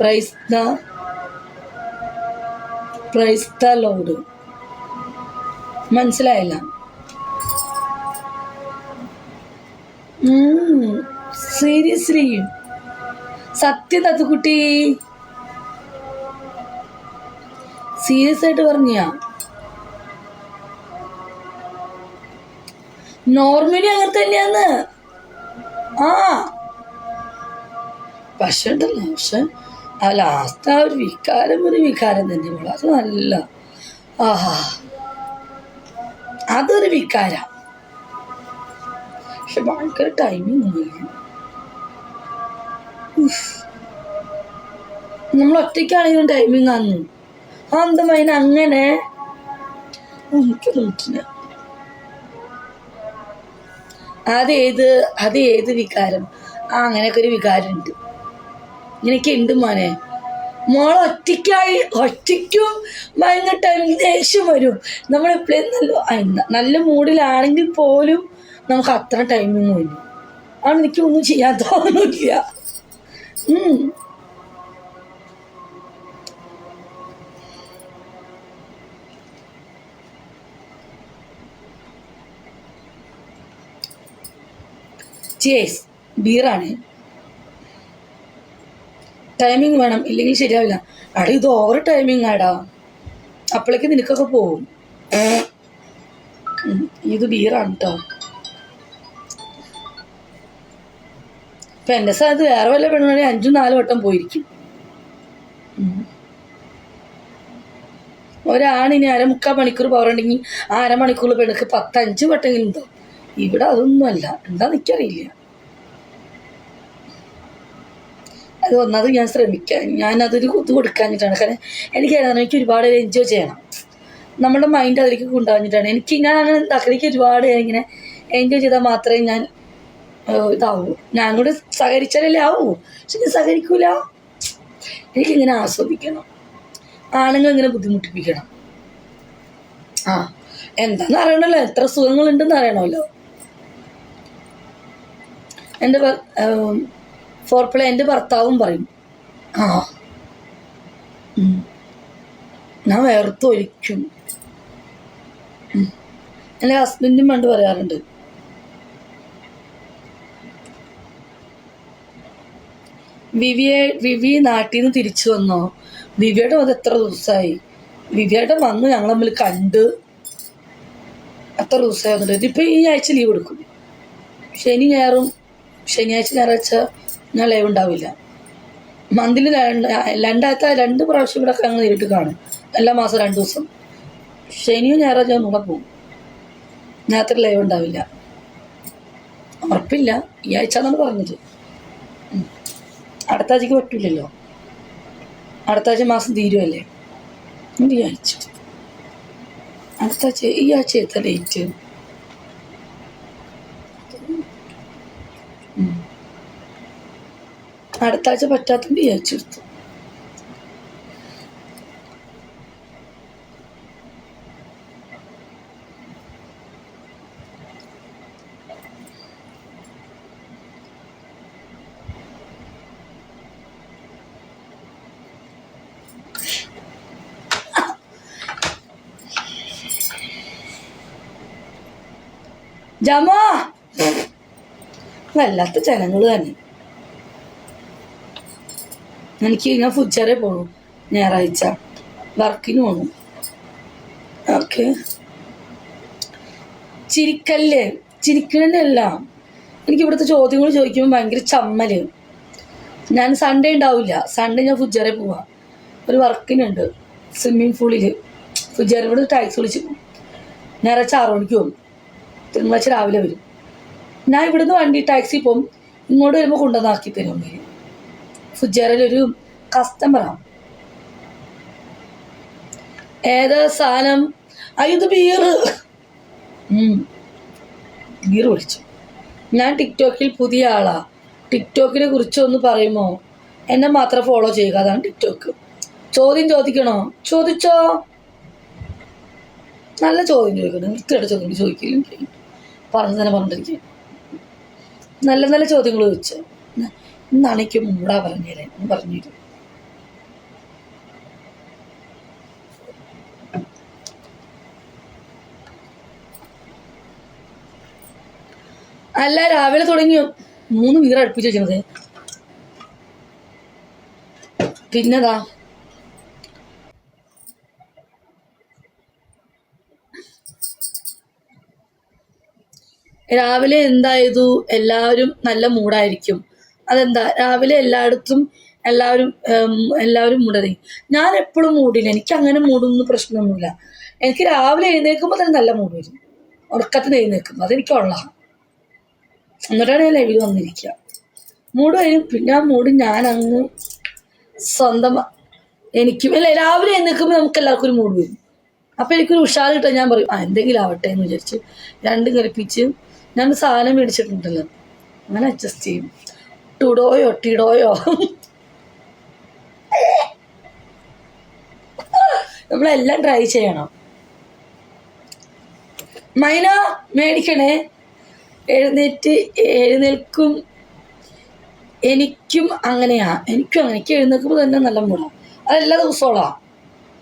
Price the load മനസ്സിലായില്ല seriously സത്യം തത്തുക്കുട്ടി സീരിയസ് ആയിട്ട് പറഞ്ഞ നോർമലി അങ്ങനെ തന്നെയാന്ന്. ആ. പക്ഷെ ഉണ്ടല്ലോ പക്ഷെ ആ ലാസ്റ്റ് ആ ഒരു വികാരം ഒരു വികാരം തന്നെ മോളെ അത് നല്ല ആഹാ. അതൊരു വികാര. പക്ഷെ ഭയങ്കര ടൈമിങ് നമ്മൾ ഒറ്റയ്ക്കാണെങ്കിലും ടൈമിങ് ആന്നു എന്താ മൈന അങ്ങനെ? എനിക്ക് നോക്കില്ല അതേത് അത് ഏത് വികാരം? ആ അങ്ങനെയൊക്കെ ഒരു വികാരം ഉണ്ട് മോനെ? മോൾ ഒറ്റയ്ക്കായി ഒറ്റയ്ക്കും ഭയങ്കര ടൈം ദേഷ്യം വരും? നമ്മൾ എപ്പോഴും നല്ല നല്ല മൂഡിലാണെങ്കിൽ പോലും നമുക്ക് അത്ര ടൈമിങ് വരും ആണ് എനിക്ക് ഒന്നും ചെയ്യാൻ തോന്നുന്നില്ല ചേസ് ബീറാണ്. ടൈമിംഗ് വേണം. ഇല്ലെങ്കിൽ ശരിയാവില്ല. അടാ ഇത് ഓവർ ടൈമിങ് ആടാ. അപ്പോഴേക്ക് നിനക്കൊക്കെ പോവും. ഇത് ബീറാണ് കേട്ടോ ഇപ്പൊ എന്റെ സ്ഥലത്ത് വേറെ വല്ല പെണ്ണുകളെ അഞ്ചും നാലു വട്ടം പോയിരിക്കും. ഒരാണിനി അരമുക്കാൽ മണിക്കൂർ പവറുണ്ടെങ്കിൽ ആ അരമണിക്കൂർ പെണ്ണുക്ക് പത്തഞ്ച് വട്ടെങ്കിലും ഉണ്ടോ ഇവിടെ അതൊന്നുമല്ല. എന്താ എനിക്കറിയില്ല. അത് ഒന്നത് ഞാൻ ശ്രമിക്കാം. ഞാനതൊരു കുത്തു കൊടുക്കാഞ്ഞിട്ടാണ്. കാരണം എനിക്ക് ഏതാണ് എനിക്ക് ഒരുപാട് എൻജോയ് ചെയ്യണം. നമ്മുടെ മൈൻഡ് അതിലേക്ക് കൊണ്ടുവന്നിട്ടാണ്. എനിക്ക് ഞാൻ എന്താക്കുക ഒരുപാട് ഇങ്ങനെ എൻജോയ് ചെയ്താൽ മാത്രമേ ഞാൻ ഇതാവൂ. ഞാൻ കൂടെ സഹകരിച്ചാലല്ലേ ആവൂ. പക്ഷെ ഞാൻ സഹകരിക്കൂല. എനിക്കിങ്ങനെ ആസ്വദിക്കണം. ആണുങ്ങൾ ഇങ്ങനെ ബുദ്ധിമുട്ടിപ്പിക്കണം. ആ എന്താന്ന് അറിയണല്ലോ. എത്ര സുഖങ്ങളുണ്ടെന്ന് അറിയണമല്ലോ എന്റെ ഫോർ പ്ലേ എന്റെ ഭർത്താവും പറയും. ആ. ഞാൻ വേർത്ത് ഒരിക്കും എന്റെ ഹസ്ബൻഡും പണ്ട് പറയാറുണ്ട്. വിവിയെ വിവി നാട്ടിൽ നിന്ന് തിരിച്ചു വന്നോ? വിവിയുടെ വന്ന് എത്ര ദിവസമായി വിവിയുടെ വന്ന് ഞങ്ങൾ തമ്മിൽ കണ്ട് എത്ര ദിവസമായി വന്നിട്ട്. ഇതിപ്പോൾ ഈ ആഴ്ച ലീവ് എടുക്കും. ശനി ഞായറും ശനിയാഴ്ച ഞായറാഴ്ച ഞാൻ ലൈവ് ഉണ്ടാവില്ല. മന്തിൽ രണ്ടാഴ്ച രണ്ട് പ്രാവശ്യം ഇവിടെ ഞങ്ങൾ നേരിട്ട് കാണും. എല്ലാ മാസം രണ്ട് ദിവസം. ശനിയും ഞായറാഴ്ച കൂടെ പോകും. രാത്രി ലൈവ് ഉണ്ടാവില്ല. ഉറപ്പില്ല. ഈ ആഴ്ച എന്നാണ് പറഞ്ഞത്. അടുത്ത ആഴ്ചക്ക് പറ്റൂലല്ലോ. അടുത്ത ആഴ്ച മാസം തീരുമല്ലേ ഈ ആഴ്ച? അടുത്ത ആഴ്ച ഈ ആഴ്ച എത്ര ഡേറ്റ് അടുത്ത ആഴ്ച പറ്റാത്തതുകൊണ്ട് വിചാരിച്ചെടുത്തു ജമാ! വല്ലാത്ത ജനങ്ങൾ തന്നെ. എനിക്ക് ഞാൻ ഫുച്ചറെ പോകണം ഞായറാഴ്ച. വർക്കിന് പോകണം ഓക്കെ ചിരിക്കല്ലേ? ചിരിക്കണല്ല എനിക്ക് ഇവിടുത്തെ ചോദ്യങ്ങൾ ചോദിക്കുമ്പോൾ ഭയങ്കര ചമ്മൽ. ഞാൻ സൺഡേ ഉണ്ടാവില്ല. സൺഡേ ഞാൻ ഫുജറേ പോവാം. ഒരു വർക്കിനുണ്ട് സ്വിമ്മിങ് പൂളിൽ ഫുജറെ ഇവിടെ ടാക്സി വിളിച്ച് പോകും ഞായറാഴ്ച ആറു മണിക്ക് പോകും തിങ്കളാഴ്ച രാവിലെ വരും. ഞാൻ ഇവിടുന്ന് വണ്ടി ടാക്സി പോകും ഇങ്ങോട്ട് വരുമ്പോൾ കൊണ്ടുവന്നാക്കി തരും. ഫുജേറയിലൊരു കസ്റ്റമറാണ് ഏതാ സാധനം? അയ്യത് ബീർ ബീർ വിളിച്ചു ഞാൻ ടിക്ടോക്കിൽ പുതിയ ആളാ. ടിക്ടോക്കിനെ കുറിച്ച് ഒന്ന് പറയുമോ? എന്നെ മാത്രം ഫോളോ ചെയ്യുക. അതാണ് ടിക്ടോക്ക്. ചോദ്യം ചോദിക്കണോ? ചോദിച്ചോ? നല്ല ചോദ്യം ചോദിക്കണം. വൃത്തിയുടെ ചോദ്യം ചോദിക്കില്ല പറഞ്ഞു തന്നെ പറഞ്ഞിരിക്കും. നല്ല നല്ല ചോദ്യങ്ങൾ ചോദിച്ചു. എന്നാണ് മൂടാ പറഞ്ഞു എന്ന് പറഞ്ഞിരുന്നു അല്ല രാവിലെ തുടങ്ങിയോ? മൂന്ന് വീറ അടുപ്പിച്ച് വെച്ചത്. പിന്നതാ? രാവിലെ എന്തായതു? എല്ലാവരും നല്ല മൂടായിരിക്കും അതെന്താ? രാവിലെ എല്ലായിടത്തും എല്ലാവരും എല്ലാവരും മൂടറി. ഞാൻ എപ്പോഴും മൂടില്ല. എനിക്ക് അങ്ങനെ മൂടുന്ന പ്രശ്നമൊന്നുമില്ല. എനിക്ക് രാവിലെ എഴുന്നേൽക്കുമ്പോൾ തന്നെ നല്ല മൂട് വരും. ഉറക്കത്തിന് എഴുന്നേൽക്കുമ്പോൾ അതെനിക്ക് ഉള്ളതാണ് എന്നിട്ടാണ് ഞാൻ ലൈവിൽ വന്നിരിക്കുക. മൂട് വരും. പിന്നെ ആ മൂട് ഞാൻ അങ്ങ് സ്വന്തം എനിക്കും അല്ല രാവിലെ എഴുന്നേൽക്കുമ്പോൾ നമുക്ക് എല്ലാവർക്കും ഒരു മൂട് വരും. അപ്പം എനിക്കൊരു ഉഷാർ കിട്ടാൻ ഞാൻ പറയും ആ എന്തെങ്കിലും ആവട്ടെ എന്ന് വിചാരിച്ച് രണ്ടും കളിപ്പിച്ച് ഞാൻ സാധനം മേടിച്ചിട്ടുണ്ടല്ലോ. അങ്ങനെ അഡ്ജസ്റ്റ് ചെയ്യും. ടുഡോയോ ടിഡോയോ നമ്മളെല്ലാം ട്രൈ ചെയ്യണം. മൈന മേടിക്കണേ. എഴുന്നേറ്റ് എഴുന്നേൽക്കും. എനിക്കും അങ്ങനെയാ. എനിക്കും അങ്ങനെ എനിക്ക് എഴുന്നേൽക്കുമ്പോൾ തന്നെ നല്ല മൂടാം. അതെല്ലാ ദിവസമുള്ള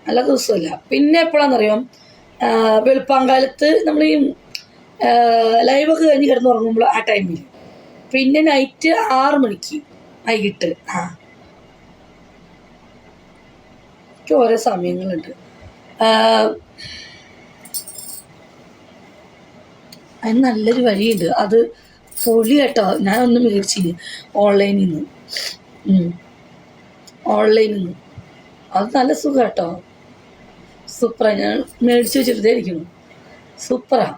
എല്ലാ ദിവസമില്ല പിന്നെ എപ്പോഴാണെന്നറിയാം വെളുപ്പാങ്കാലത്ത് നമ്മൾ ഈ ലൈവൊക്കെ കഴിഞ്ഞ് കിടന്നുറങ്ങുമ്പോൾ ആ ടൈമിൽ പിന്നെ നൈറ്റ് ആറ് മണിക്ക് വൈകിട്ട്. ആ. ഓരോ സമയങ്ങളുണ്ട്. അതിന് നല്ലൊരു വഴിയുണ്ട്. അത് പൊളി കേട്ടോ ഒന്നും മേടിച്ചില്ല ഓൺലൈനിൽ നിന്ന്. ഓൺലൈനിൽ നിന്ന് അത് നല്ല സുഖം കേട്ടോ സൂപ്പറാ ഞാൻ മേടിച്ച് വെച്ചിട്ടേ ഇരിക്കുന്നു സൂപ്പറാ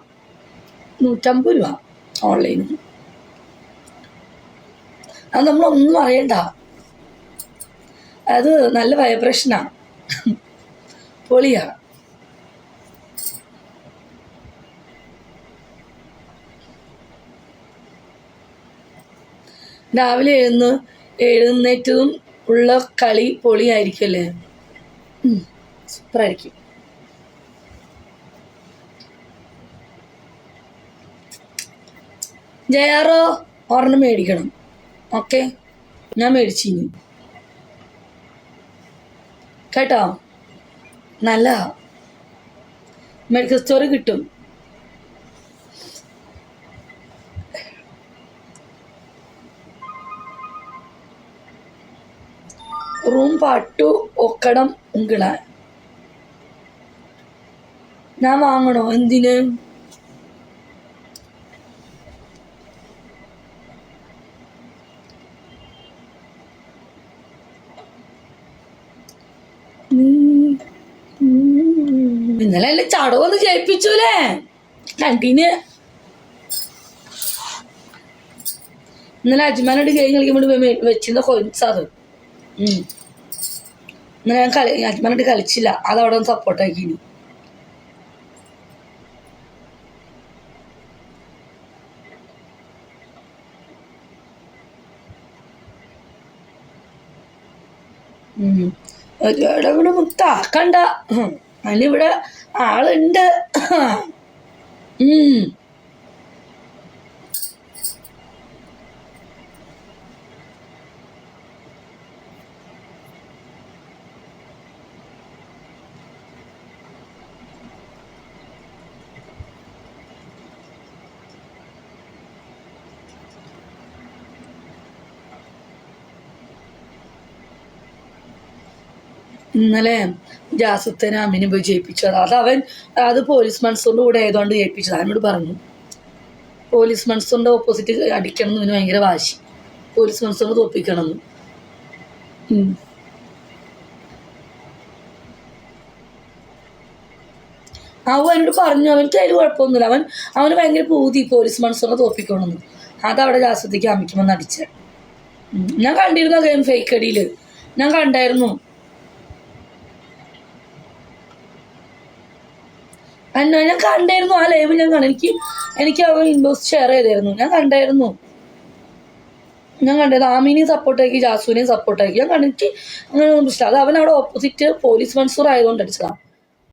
നൂറ്റമ്പത് രൂപ ഓൺലൈനിൽ അത് നമ്മളൊന്നും അറിയണ്ട. അത് നല്ല വൈബ്രേഷനാ പൊളിയാണ് രാവിലെ എഴുന്ന് എഴുന്നേറ്റതും ഉള്ള കളി പൊളിയായിരിക്കുമല്ലേ സൂപ്പറായിരിക്കും. ജയാറോ ഒരെണ്ണം മേടിക്കണം. ഓക്കെ. ഞാൻ മേടിച്ചിനി. കേട്ടോ? നല്ല മെഡിക്കൽ സ്റ്റോറിൽ കിട്ടും. റൂം പാട്ടു ഒക്കണം ഉങ്കിളാൻ ഞാൻ വാങ്ങണോ? എന്തിന്? ഇന്നലെ എന്നെ ചടവൊന്ന് ജയിപ്പിച്ചൂലേ? കണ്ടീന് ഇന്നലെ അജ്മാനോട് ഗെയിം കളിക്കുമ്പോൾ വെച്ചിരുന്ന കൊയിൻസ് അത്. ഇന്നലെ ഞാൻ കളി അജ്മാനോട് കളിച്ചില്ല. അത് അവിടെ സപ്പോർട്ട് ആക്കി ഇനി. ഒരുപാട് ഇവിടെ മുത്താക്കണ്ട. ആളുണ്ട്. ആളുണ്ട് ഇന്നലെ ജാസത്തേനെ അമ്മിനെ പോയി ജയിപ്പിച്ചത് അത് അവൻ അത് പോലീസ് മൺസൂറിന്റെ കൂടെ ആയതുകൊണ്ട് ജയിപ്പിച്ചത് അവനോട് പറഞ്ഞു പോലീസ് മൺസൂറിന്റെ ഓപ്പോസിറ്റ് അടിക്കണം എന്ന് ഭയങ്കര വാശി. പോലീസ് മൺസൂറിനെ തോപ്പിക്കണം എന്ന്. അവൻ എന്നോട് പറഞ്ഞു അവൻ അതിൽ കുഴപ്പമൊന്നുമില്ല. അവൻ അവന് ഭയങ്കര പൂതി പോലീസ് മൺസൂറിനെ തോപ്പിക്കണമെന്ന് അതവിടെ ജാസത്തേക്ക് അമ്മിക്കുമെന്ന് അടിച്ചത്. ഞാൻ കണ്ടിരുന്നു ഗെയിം ഫേക്ക് ഞാൻ കണ്ടായിരുന്നു. അന്ന ഞാൻ കണ്ടായിരുന്നു ആ ലൈവ് ഞാൻ കണ്ടു. എനിക്ക് എനിക്ക് അവൻ ഇൻബോക്സ് ഷെയർ ചെയ്തായിരുന്നു. ഞാൻ കണ്ടായിരുന്നു. ഞാൻ കണ്ടത് ആമീനെയും സപ്പോർട്ടാക്കി ജാസുവിനെയും സപ്പോർട്ടാക്കി ഞാൻ കണ്ടിട്ട് അങ്ങനെ ഒന്നും പ്രശ്നമില്ല അത് അവൻ അവിടെ ഓപ്പോസിറ്റ് പോലീസ് മൻസൂർ ആയതുകൊണ്ട് അടിച്ചതാണ്